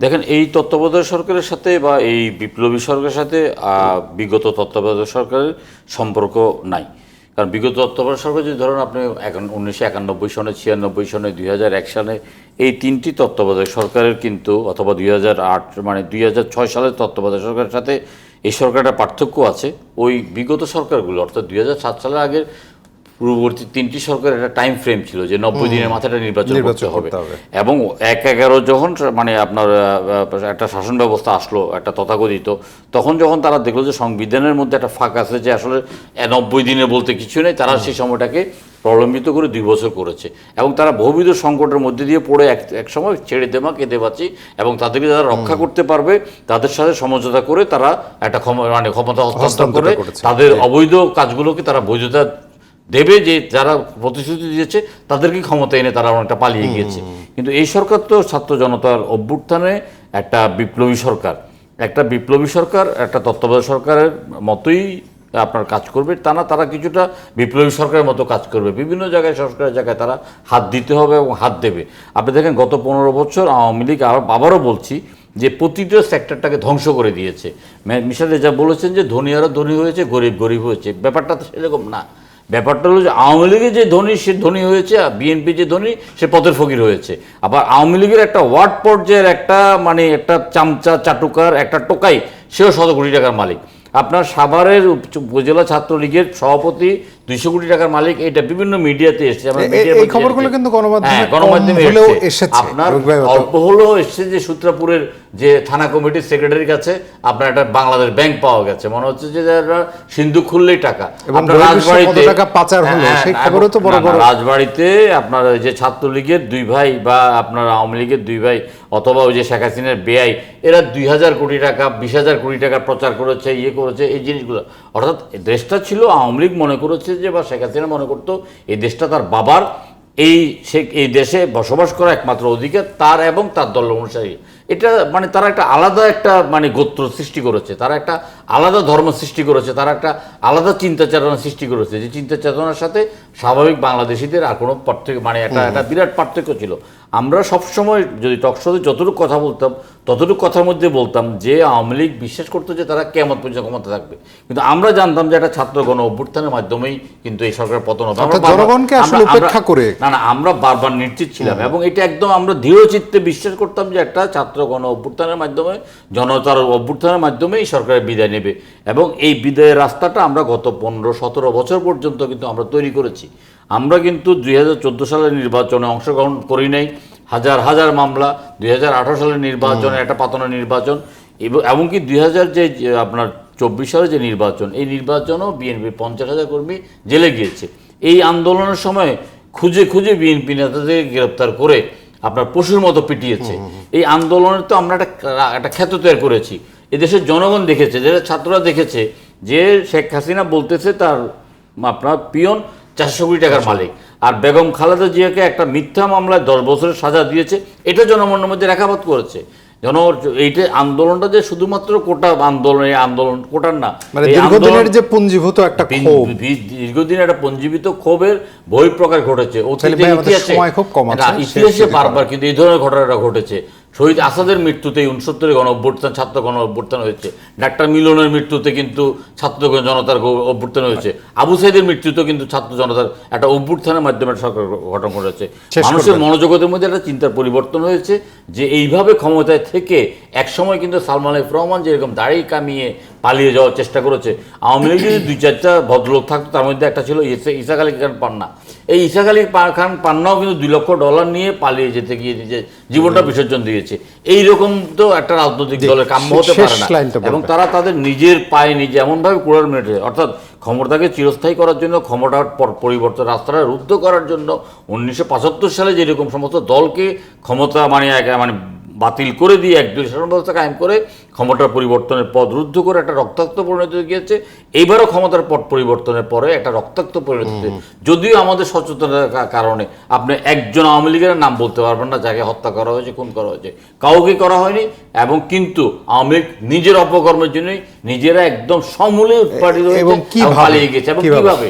দেখেন, এই তত্ত্বাবধায়ক সরকারের সাথে বা এই বিপ্লবী সরকারের সাথে বিগত তত্ত্বাবধায়ক সরকারের সম্পর্ক নাই। কারণ বিগত তত্ত্বাবধায়ক সরকার যদি ধরুন আপনি এখন উনিশশো একানব্বই সনে, ছিয়ানব্বই সনে, দুই হাজার এক সালে এই তিনটি তত্ত্বাবধায়ক সরকারের কিন্তু, অথবা দুই হাজার আট মানে দুই হাজার ছয় সালের তত্ত্বাবধায়ক সরকারের সাথে এই সরকারটা পার্থক্য আছে। ওই বিগত সরকারগুলো, অর্থাৎ দুই হাজার সাত সালের আগের পূর্ববর্তী তিনটি সরকারের একটা টাইম ফ্রেম ছিল যে নব্বই দিনের মাথায় একটা নির্বাচন করতে হবে। এবং এক এগারো যখন মানে আপনার একটা শাসন ব্যবস্থা আসলো একটা তথাকথিত তখন যখন তারা দেখল যে সংবিধানের মধ্যে একটা ফাঁক আছে যে আসলে নব্বই দিনে বলতে কিছু নেই তারা সেই সময়টাকে প্রলম্বিত করে দুই বছর করেছে। এবং তারা বহুবিধ সংকটের মধ্যে দিয়ে পড়ে এক এক সময় ছেড়ে দেমা কেঁদে বাঁচি এবং তাদেরকে যারা রক্ষা করতে পারবে তাদের সাথে সমঝোতা করে তারা একটা মানে ক্ষমতা হস্তান্তর করে তাদের অবৈধ কাজগুলোকে তারা বৈধতা দেবে যে যারা প্রতিশ্রুতি দিয়েছে তাদেরকে ক্ষমতা এনে তারা অনেকটা পালিয়ে গিয়েছে। কিন্তু এই সরকার তো ছাত্র জনতার অভ্যুত্থানে একটা বিপ্লবী সরকার। একটা বিপ্লবী সরকার একটা তত্ত্বাবধায়ক সরকারের মতোই আপনার কাজ করবে। তা না তারা কিছুটা বিপ্লবী সরকারের মতো কাজ করবে। বিভিন্ন জায়গায় সরকারের জায়গায় তারা হাত দিতে হবে এবং হাত দেবে। আপনি দেখেন গত পনেরো বছর আওয়ামী লীগ আবার আবারও বলছি যে প্রতিটা সেক্টরটাকে ধ্বংস করে দিয়েছে। মিশাল রেজা বলেছেন যে ধনী আরও ধনী হয়েছে গরিব গরিব হয়েছে। ব্যাপারটা তো সেরকম না। ব্যাপারটা হলো যে আওয়ামী লীগের যে ধনী, সে ধনী হয়েছে আর বিএনপি যে ধনী, সে পথের ফকির হয়েছে। আবার আওয়ামী লীগের একটা ওয়ার্ড পর্যায়ের একটা মানে একটা চামচা, চাটুকার, একটা টোকাই, সেও শত কোটি টাকার মালিক। আপনার সাভারের উপজেলা ছাত্রলীগের সভাপতি দুইশো কোটি টাকার মালিক এটা বিভিন্ন মিডিয়াতে এসেছে এই খবরগুলো কিন্তু গণমাধ্যমে হ্যাঁ, গণমাধ্যমে এসেছে। আপনার অল্প হলেও এসছে যে সূত্রাপুরের যে থানা কমিটির সেক্রেটারির কাছে আপনার একটা বাংলাদেশ ব্যাংক পাওয়া গেছে। মনে হচ্ছে যে সিন্ধু খুললেই টাকা। আপনার রাজবাড়িতে- টাকা পাচার হলো, হ্যাঁ, সেই খবরও তো বড় বড়- রাজবাড়িতে আপনার যে ছাত্রলীগের দুই ভাই বা আপনার আওয়ামী লীগের দুই ভাই অথবা ওই যে শেখ হাসিনার বেআই এরা দুই হাজার কোটি টাকা বিশ হাজার কোটি টাকা প্রচার করেছে ইয়ে করেছে এই জিনিসগুলো। অর্থাৎ দেশটা ছিল আওয়ামী লীগ মনে করেছে যে বা শেখ হাসিনা মনে করতো, এই দেশটা তার বাবার, এই সে, এই দেশে বসবাস করা একমাত্র অধিকার, তার এবং তার দল অনুসারী। এটা মানে তারা একটা আলাদা একটা মানে গোত্র সৃষ্টি করেছে। তারা একটা আলাদা ধর্ম সৃষ্টি করেছে তারা একটা আলাদা চিন্তা চেতনা সৃষ্টি করেছে। যে চিন্তা চেতনার সাথে স্বাভাবিক বাংলাদেশিদের আর কোনো পার্থক্য মানে একটা একটা বিরাট পার্থক্য ছিল। আমরা সবসময় যদি টকশোতে যতটুকু কথা বলতাম ততটুকু কথার মধ্যে বলতাম যে আওয়ামী লীগ বিশ্বাস করতো যে তারা কেমন পর্যন্ত ক্ষমতা থাকবে। কিন্তু আমরা জানতাম যে একটা ছাত্র গণ অভ্যুত্থানের মাধ্যমেই কিন্তু এই সরকারের পতন হবে। জনগণকে আসলে উপেক্ষা করে। না না আমরা বারবার নিশ্চিত ছিলাম এবং এটা একদম আমরা দৃঢ় চিত্তে বিশ্বাস করতাম যে একটা ছাত্র গণ অভ্যুত্থানের মাধ্যমে জনতার অভ্যুত্থানের মাধ্যমে এই সরকারের বিদায় নেবে। এবং এই বিদায়ের রাস্তাটা আমরা গত পনেরো সতেরো বছর পর্যন্ত কিন্তু আমরা তৈরি করেছি। আমরা কিন্তু দুই হাজার চোদ্দ সালের নির্বাচনে অংশগ্রহণ করি নাই। হাজার হাজার মামলা দুই হাজার আঠারো সালের নির্বাচনে একটা পাতানো নির্বাচন। এবং এমনকি দুই হাজার যে যে আপনার চব্বিশ সালে যে নির্বাচন এই নির্বাচনও বিএনপি পঞ্চাশ হাজার কর্মী জেলে গিয়েছে। এই আন্দোলনের সময় খুঁজে খুঁজে বিএনপি নেতাদের গ্রেপ্তার করে আপনার পশুর মতো পিটিয়েছে। এই আন্দোলনের তো আমরা একটা একটা খ্যাত তৈরি করেছি। এদেশের জনগণ দেখেছে যেটা ছাত্ররা দেখেছে যে শেখ হাসিনা বলতেছে তার আপনার পিয়ন চারশো কোটি টাকার মালিক। আর বেগম খালেদা জিয়াকে একটা মিথ্যা মামলায় দশ বছরের সাজা দিয়েছে এটা জনগণের মধ্যে রেখাপাত করেছে। জন এইটা আন্দোলনটা যে শুধুমাত্র কোটা আন্দোলন এই আন্দোলন কোটার না মানে দীর্ঘদিনের যে পুঞ্জীভূত একটা ক্ষোভ। দীর্ঘদিন একটা পঞ্জীবিত ক্ষোভের বহিঃপ্রকাশ ঘটেছে। অতীতে ইতিহাসে বারবার কিন্তু এই ধরনের ঘটনাটা ঘটেছে। শহীদ আসাদের মৃত্যুতে উনসত্তরে গণ অভ্যুত্থান ছাত্র গণ অভ্যুত্থান হয়েছে। ডাক্তার মিলনের মৃত্যুতে কিন্তু ছাত্র জনতার অভ্যর্থান অভ্যুত্থান হয়েছে। আবু সাইদের মৃত্যুতে কিন্তু ছাত্র জনতার একটা অভ্যুত্থানের মাধ্যমে সরকার গঠন করেছে। মানুষের। মনোজগতের মধ্যে একটা চিন্তার পরিবর্তন হয়েছে যে এইভাবে ক্ষমতায় থেকে একসময় কিন্তু সালমান রহমান যেরকম দাড়ি কামিয়ে পালিয়ে যাওয়ার চেষ্টা করেছে। আওয়ামী লীগের দুই চারটা ভদ্রলোক থাকতো তার মধ্যে একটা ছিল ইসা ইসাক আলী খান পান্না। এই ইসাক আলী খান পান্নাও কিন্তু দুই লক্ষ ডলার নিয়ে পালিয়ে যেতে গিয়ে নিজে জীবনটা বিসর্জন দিয়েছে। এইরকম তো একটা রাজনৈতিক দলের কাম্য হতে পারে না। এবং তারা তাদের নিজের পায়ে নিজে এমনভাবে কুড়ার মেটেছে অর্থাৎ ক্ষমতাকে চিরস্থায়ী করার জন্য ক্ষমতার পর- পরিবর্তন রাস্তাটা রুদ্ধ করার জন্য উনিশশো পঁচাত্তর সালে যেরকম সমস্ত দলকে ক্ষমতা মানে মানে বাতিল করে দিয়ে একদলীয় শাসন ব্যবস্থা কায়েম করে ক্ষমতার পরিবর্তনের পদ রুদ্ধ করে একটা রক্তাক্ত পরিণতি হয়ে গিয়েছে এইবারও ক্ষমতার পদ পরিবর্তনের পরে একটা রক্তাক্ত পরিণতি। যদিও আমাদের সচেতনতার কারণে আপনি একজন আওয়ামী লীগের নাম বলতে পারবেন না যাকে হত্যা করা হয়েছে খুন করা হয়েছে কাউকে করা হয়নি এবং কিন্তু আওয়ামী লীগ নিজের অপকর্মের জন্যই নিজেরা একদম সমূলে উৎপাদিত হয়েছে এবং কীভাবে? পালিয়ে গেছে এবং? কীভাবে